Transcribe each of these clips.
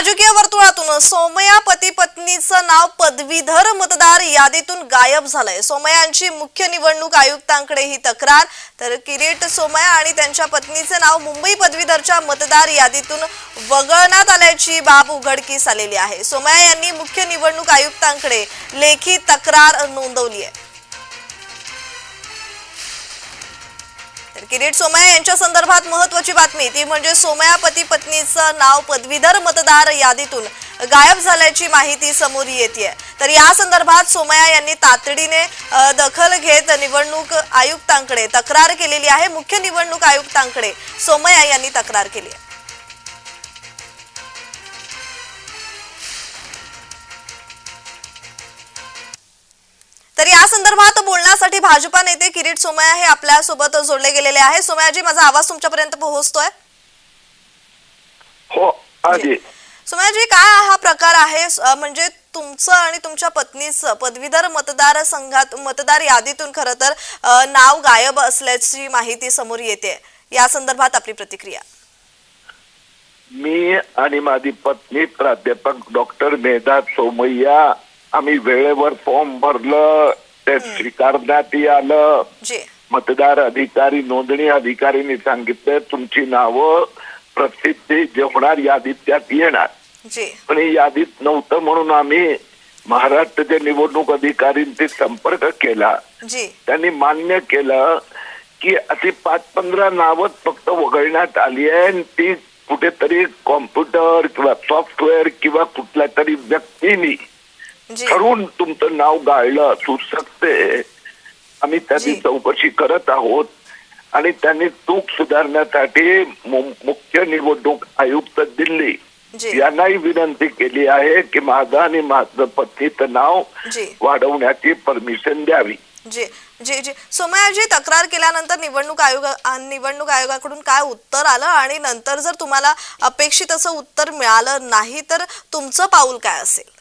राजकीय वर्तुळातून सोमया पती पत्नीचं नाव पदवीधर मतदार यादीतून गायब झालंय. सोमयांची मुख्य निवडणूक आयुक्तांकडे ही तक्रार. तर किरीट सोमया आणि त्यांच्या पत्नीचे नाव मुंबई पदवीधरच्या मतदार यादीतून वगळण्यात आल्याची बाब उघडकीस आलेली आहे. सोमया यांनी मुख्य निवडणूक आयुक्तांकडे लेखी तक्रार नोंदवली आहे. किरीट सोमया यांच्या संदर्भात महत्वाची बातमी. ती म्हणजे सोमया पती पत्नीचं नाव पदवीधर मतदार यादीतून गायब झाल्याची माहिती समोर येते तर या संदर्भात सोमया यांनी तातडीने दखल घेत निवडणूक आयुक्तांकडे तक्रार केलेली आहे. मुख्य निवडणूक आयुक्तांकडे सोमया यांनी तक्रार केली आहे. तर या संदर्भात बोलणार बोलण्यासाठी भाजपा नेते किरीट सोमया हे आपल्यासोबत जोडले गेलेले आहे सोमयाजी माझा आवाज तुमच्यापर्यंत पोहोचतोय? हो सोमयाजी काय हा प्रकार आहे? म्हणजे तुमचं आणि तुमच्या पत्नीचं पदवीधर मतदार संघात मतदार यादीतून खरं तर नाव गायब असल्याची माहिती समोर येते. या संदर्भात आपली प्रतिक्रिया. मी आणि माझी पत्नी प्राध्यापक डॉक्टर मेधा सोमय्या आम्ही वेळेवर फॉर्म भरलं. ते स्वीकारण्यात आलं. मतदार अधिकारी नोंदणी अधिकारीने सांगितलं तुमची नावं प्रसिद्धी जे होणार यादीत त्यात येणार. पण यादीत नव्हतं म्हणून आम्ही महाराष्ट्राचे निवडणूक अधिकारींचे संपर्क केला. जी. त्यांनी मान्य केलं की अशी पाच पंधरा नावं फक्त वगळण्यात आली आहे ती कुठेतरी कॉम्प्युटर किंवा सॉफ्टवेअर किंवा कुठल्या तरी व्यक्तीनी ठरवून तुमचं नाव गाळलं असू शकते आम्ही त्याची जी. चौकशी करत आहोत. आणि त्यांनी चूक सुधारण्यासाठी मुख्य निवडणूक आयुक्त दिल्ली यांनाही विनंती केली आहे की माझं आणि माझं पत्नीचं नाव वाढवण्याची परमिशन द्यावी. जी. जी जी. सोमयाजी तक्रार केल्यानंतर निवडणूक आयोग निवडणूक आयोगाकडून काय उत्तर आलं? आणि नंतर जर तुम्हाला अपेक्षित असं उत्तर मिळालं नाही तर तुमचं पाऊल काय असेल?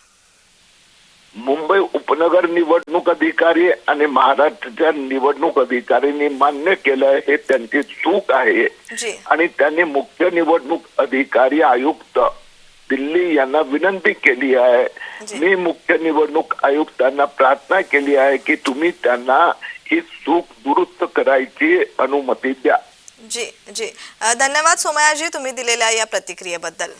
मुंबई उपनगर निवडणूक अधिकारी आणि महाराष्ट्राच्या निवडणूक अधिकाऱ्यांनी मान्य केलं हे त्यांची चूक आहे. आणि त्यांनी मुख्य निवडणूक अधिकारी आयुक्त दिल्ली यांना विनंती केली आहे. मी मुख्य निवडणूक आयुक्तांना प्रार्थना केली आहे की तुम्ही त्यांना ही चूक दुरुस्त करायची अनुमती द्या. जी जी. धन्यवाद सोमयाजी तुम्ही दिलेल्या या प्रतिक्रियेबद्दल.